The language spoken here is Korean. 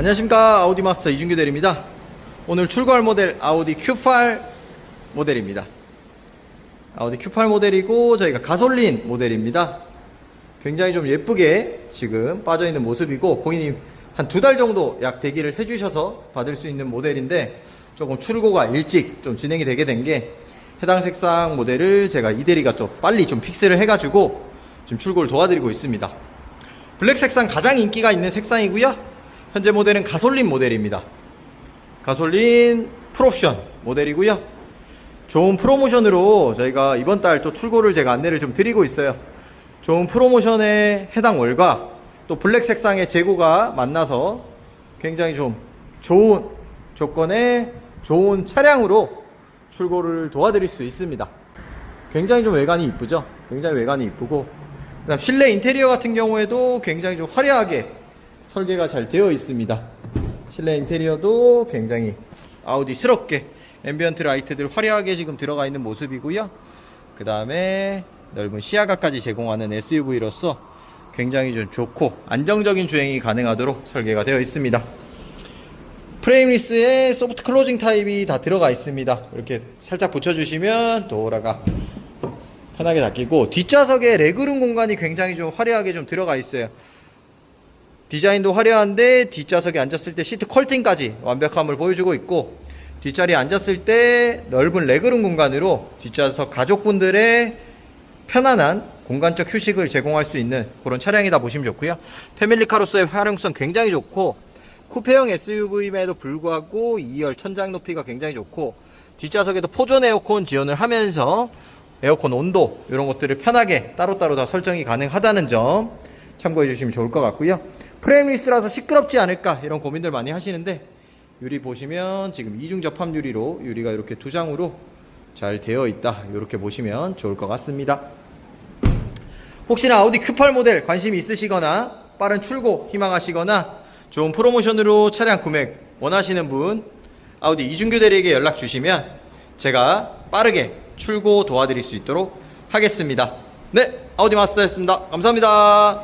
안녕하십니까. 아우디 마스터 이준규 대리입니다. 오늘 출고할 모델 아우디 Q8 모델입니다. 아우디 Q8 모델이고 저희가 가솔린 모델입니다. 굉장히 좀 예쁘게 지금 빠져있는 모습이고 고객님 한 두 달 정도 약 대기를 해주셔서 받을 수 있는 모델인데 조금 출고가 일찍 좀 진행이 되게 된 게 해당 색상 모델을 제가 이대리가 좀 빨리 좀 픽스를 해가지고 지금 출고를 도와드리고 있습니다. 블랙 색상 가장 인기가 있는 색상이고요 현재 모델은 가솔린 모델입니다. 가솔린 풀옵션 모델이고요. 좋은 프로모션으로 저희가 이번 달 또 출고를 제가 안내를 좀 드리고 있어요. 좋은 프로모션에 해당 월과 또 블랙 색상의 재고가 만나서 굉장히 좀 좋은 조건의 좋은 차량으로 출고를 도와드릴 수 있습니다. 굉장히 좀 외관이 이쁘죠? 굉장히 외관이 이쁘고 그다음 실내 인테리어 같은 경우에도 굉장히 좀 화려하게 설계가 잘 되어 있습니다. 실내 인테리어도 굉장히 아우디스럽게 앰비언트 라이트들 화려하게 지금 들어가 있는 모습이고요. 그 다음에 넓은 시야각까지 제공하는 SUV로서 굉장히 좀 좋고 안정적인 주행이 가능하도록 설계가 되어 있습니다. 프레임리스에 소프트 클로징 타입이 다 들어가 있습니다. 이렇게 살짝 붙여주시면 도어라가 편하게 닫히고 뒷좌석에 레그룸 공간이 굉장히 좀 화려하게 좀 들어가 있어요. 디자인도 화려한데 뒷좌석에 앉았을 때 시트 컬팅까지 완벽함을 보여주고 있고 뒷자리에 앉았을 때 넓은 레그룸 공간으로 뒷좌석 가족분들의 편안한 공간적 휴식을 제공할 수 있는 그런 차량이다 보시면 좋고요. 패밀리카로서의 활용성 굉장히 좋고 쿠페형 SUV임에도 불구하고 2열 천장 높이가 굉장히 좋고 뒷좌석에도 포존 에어컨 지원을 하면서 에어컨 온도 이런 것들을 편하게 따로따로 다 설정이 가능하다는 점 참고해 주시면 좋을 것 같고요. 프레임리스라서 시끄럽지 않을까 이런 고민들 많이 하시는데 유리 보시면 지금 이중 접합 유리로 유리가 이렇게 두 장으로 잘 되어 있다 이렇게 보시면 좋을 것 같습니다. 혹시나 아우디 Q8 모델 관심 있으시거나 빠른 출고 희망하시거나 좋은 프로모션으로 차량 구매 원하시는 분 아우디 이준규 대리에게 연락 주시면 제가 빠르게 출고 도와드릴 수 있도록 하겠습니다. 네, 아우디 마스터였습니다. 감사합니다.